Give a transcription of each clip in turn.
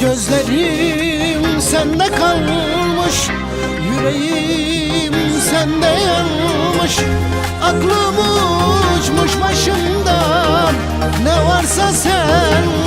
Gözlerim sende kalmış Yüreğim sende yanmış. Aklım uçmuş başımdan Ne varsa sen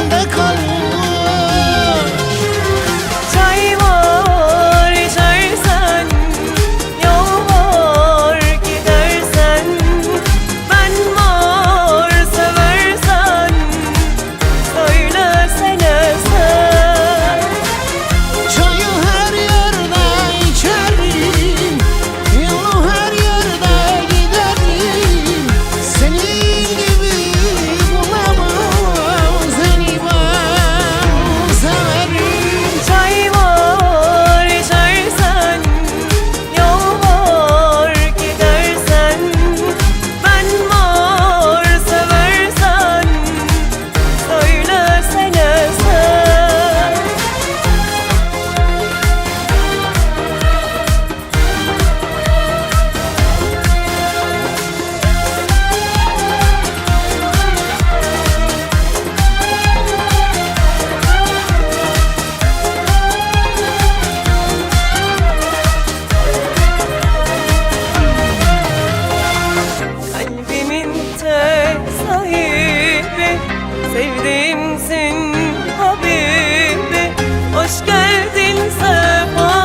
sevdiğimsin Habibi. Hoş geldin sefa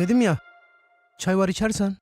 Dedim ya. Çay var içersen.